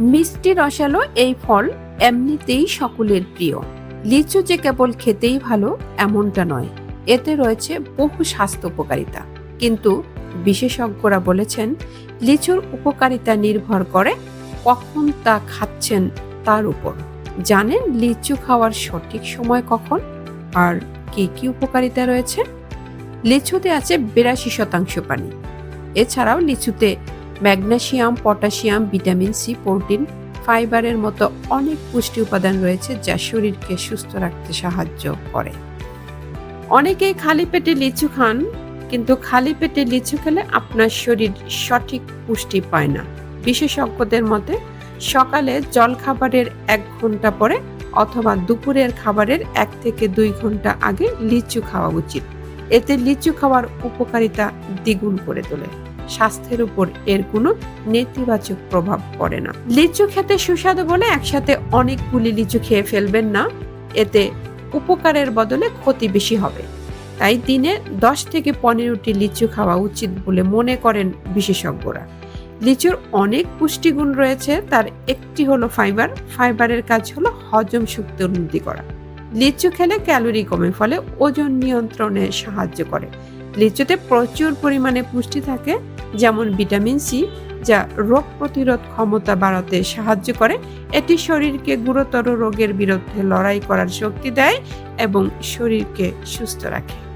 মিষ্টি রসালো এই ফল এমনিতেই সকলের প্রিয়। লিচু যে কেবল খেতেই ভালো, এমনটা নয়। এতে রয়েছে বহু স্বাস্থ্য উপকারিতা। কিন্তু বিশেষজ্ঞরা বলেছেন, লিচুর উপকারিতা নির্ভর করে কখন তা খাচ্ছেন তার উপর। জানেন লিচু খাওয়ার সঠিক সময় কখন? আর কি কি উপকারিতা রয়েছে? লিচুতে আছে বিরাশি শতাংশ পানি। এছাড়াও লিচুতে magnesium potassium, vitamin C, protein, ফাইবারের মতো অনেক পুষ্টি উপাদান রয়েছে যা শরীরকে সুস্থ রাখতে সাহায্য করে। অনেকেই খালি পেটে লিচু খান, কিন্তু খালি পেটে লিচু খেলে আপনার শরীর সঠিক পুষ্টি পায় না। বিশেষজ্ঞদের মতে, সকালে জলখাবারের এক ঘণ্টা পরে অথবা দুপুরের খাবারের এক থেকে দুই ঘণ্টা আগে লিচু খাওয়া উচিত। এতে লিচু খাওয়ার উপকারিতা দ্বিগুণ করে তোলে। স্বাস্থ্যের উপর এর কোনো নেতিবাচক প্রভাব পড়ে না। লিচু খেতে সুস্বাদু বলে একসাথে অনেকগুলি লিচু খেয়ে ফেলবেন না। এতে উপকারের বদলে ক্ষতি বেশি হবে। তাই দিনে দশ থেকে পনেরোটি লিচু খাওয়া উচিত বলে মনে করেন বিশেষজ্ঞরা। লিচুর অনেক পুষ্টিগুণ রয়েছে। তার একটি হলো ফাইবার। ফাইবারের কাজ হলো হজম শক্তি উন্নতি করা। লিচু খেলে ক্যালোরি কমে, ফলে ওজন নিয়ন্ত্রণে সাহায্য করে। লিচুতে প্রচুর পরিমাণে পুষ্টি থাকে, যেমন ভিটামিন সি, যা রোগ প্রতিরোধ ক্ষমতা বাড়াতে সাহায্য করে। এটি শরীরকে গুরুতর রোগের বিরুদ্ধে লড়াই করার শক্তি দেয় এবং শরীরকে সুস্থ রাখে।